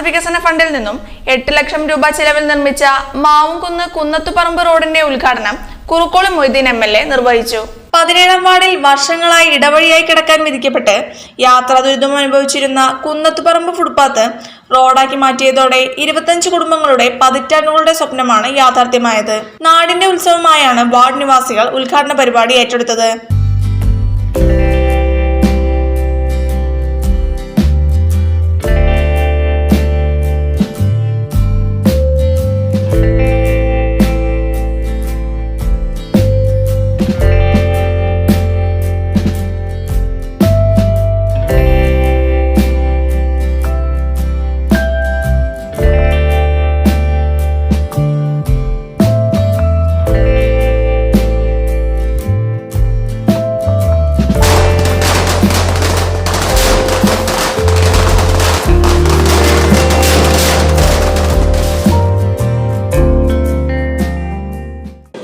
ആസ്തി വികസന ഫണ്ടിൽ നിന്നും എട്ട് ലക്ഷം രൂപ ചെലവിൽ നിർമ്മിച്ച മാവുംകുന്ന് കുന്നത്തുപറമ്പ് റോഡിന്റെ ഉദ്ഘാടനം Kurukkoli Moideen M L A നിർവഹിച്ചു. പതിനേഴാം വാർഡിൽ വർഷങ്ങളായി ഇടവഴിയായി കിടക്കാൻ വിധിക്കപ്പെട്ട് യാത്രാ ദുരിതം അനുഭവിച്ചിരുന്ന കുന്നത്തുപറമ്പ് ഫുട്പാത്ത് റോഡാക്കി മാറ്റിയതോടെ ഇരുപത്തഞ്ച് കുടുംബങ്ങളുടെ പതിറ്റാണ്ടുകളുടെ സ്വപ്നമാണ് യാഥാർത്ഥ്യമായത്. നാടിന്റെ ഉത്സവമായാണ് വാർഡ് നിവാസികൾ ഉദ്ഘാടന പരിപാടി ഏറ്റെടുത്തത്.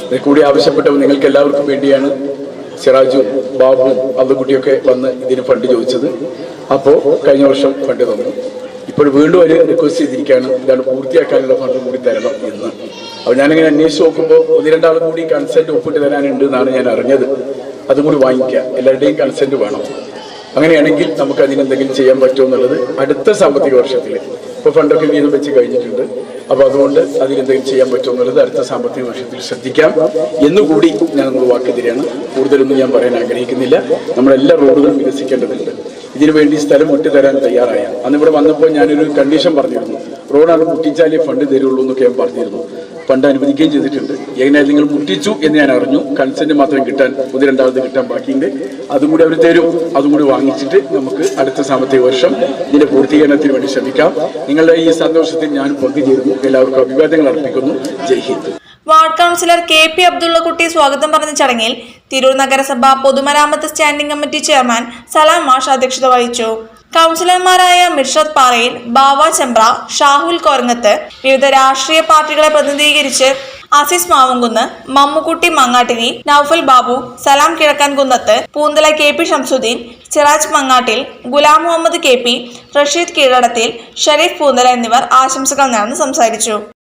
ഇതിൽ കൂടി ആവശ്യപ്പെട്ടപ്പോൾ നിങ്ങൾക്ക് എല്ലാവർക്കും വേണ്ടിയാണ് സിറാജു ബാബുവും അബ്ദുക്കുട്ടിയൊക്കെ വന്ന് ഇതിന് ഫണ്ട് ചോദിച്ചത്. അപ്പോൾ കഴിഞ്ഞ വർഷം ഫണ്ട് തന്നു. ഇപ്പോൾ വീണ്ടും ഒരു റിക്വസ്റ്റ് ചെയ്തിരിക്കുകയാണ് ഇതാണ് പൂർത്തിയാക്കാനുള്ള ഫണ്ട് കൂടി തരണം എന്ന്. അപ്പോൾ ഞാനിങ്ങനെ അന്വേഷിച്ച് നോക്കുമ്പോൾ ഒന്ന് രണ്ടാളും കൂടി കൺസെന്റ് ഒപ്പിട്ട് തരാനുണ്ട് എന്നാണ് ഞാൻ അറിഞ്ഞത്. അതും കൂടി വാങ്ങിക്കുക എല്ലാവരുടെയും കൺസെന്റ് വേണം. അങ്ങനെയാണെങ്കിൽ നമുക്ക് അതിനെന്തെങ്കിലും ചെയ്യാൻ പറ്റുമോ എന്നുള്ളത് അടുത്ത സാമ്പത്തിക വർഷത്തിൽ ഇപ്പോൾ ഫണ്ടൊക്കെ വീതം വെച്ച് കഴിഞ്ഞിട്ടുണ്ട്. അപ്പോൾ അതുകൊണ്ട് അതിനെന്തെങ്കിലും ചെയ്യാൻ പറ്റുമെന്നുള്ളത് അടുത്ത സാമ്പത്തിക വർഷത്തിൽ ശ്രദ്ധിക്കാം. എന്നുകൂടി ഞാൻ നിങ്ങൾ വാക്ക് തരികയാണ്. കൂടുതലൊന്നും ഞാൻ പറയാൻ ആഗ്രഹിക്കുന്നില്ല. നമ്മളെല്ലാ റോഡുകളും വികസിക്കേണ്ടതുണ്ട്. ഇതിനുവേണ്ടി സ്ഥലം വിട്ടു തരാൻ തയ്യാറായ അന്ന് ഇവിടെ വന്നപ്പോൾ ഞാനൊരു കണ്ടീഷൻ പറഞ്ഞിരുന്നു. റോഡാണ് മുട്ടിച്ചാലേ ഫണ്ട് തരുള്ളൂ എന്നൊക്കെ ഞാൻ പറഞ്ഞിരുന്നു. ഫണ്ട് അനുവദിക്കുകയും ചെയ്തിട്ടുണ്ട്. എങ്ങനെയായാലും നിങ്ങൾ മുട്ടിച്ചു എന്ന് ഞാൻ അറിഞ്ഞു. കൺസെന്റ് മാത്രം കിട്ടാൻ ഒന്ന് രണ്ടാമത് കിട്ടാൻ ബാക്കിയുണ്ട്. അതും കൂടി അവർ തരും. അതും കൂടി വാങ്ങിച്ചിട്ട് നമുക്ക് അടുത്ത സാമ്പത്തിക വർഷം ഇതിന്റെ പൂർത്തീകരണത്തിന് വേണ്ടി ശ്രമിക്കാം. നിങ്ങളുടെ ഈ സന്തോഷത്തിൽ ഞാൻ പങ്കുചേരുന്നു എല്ലാവർക്കും അഭിവാദ്യങ്ങൾ അർപ്പിക്കുന്നു. Jai Hind. Ward councillor K P Abdullakutty സ്വാഗതം പറഞ്ഞ ചടങ്ങിൽ തിരൂർ നഗരസഭ പൊതുമരാമത്ത് സ്റ്റാൻഡിംഗ് കമ്മിറ്റി ചെയർമാൻ സലാം മാഷ് അധ്യക്ഷത വഹിച്ചു. കൗൺസിലർമാരായ മിർഷദ് പാറയിൽ ബാവ ചെമ്പ്ര ഷാഹുൽ കോരങ്ങത്ത് വിവിധ രാഷ്ട്രീയ പാർട്ടികളെ പ്രതിനിധീകരിച്ച് ആസിസ് Mavumkunnu Mammukutty മങ്ങാട്ടിരി Noufal Babu Salam Kizhakkan Kunnath Poonthala K P Shamsudheen Siraj Mangattil Gulam Muhammed K P Rasheed Keezhadathil Shareef Poonthala എന്നിവർ ആശംസകൾ നേർന്ന് സംസാരിച്ചു.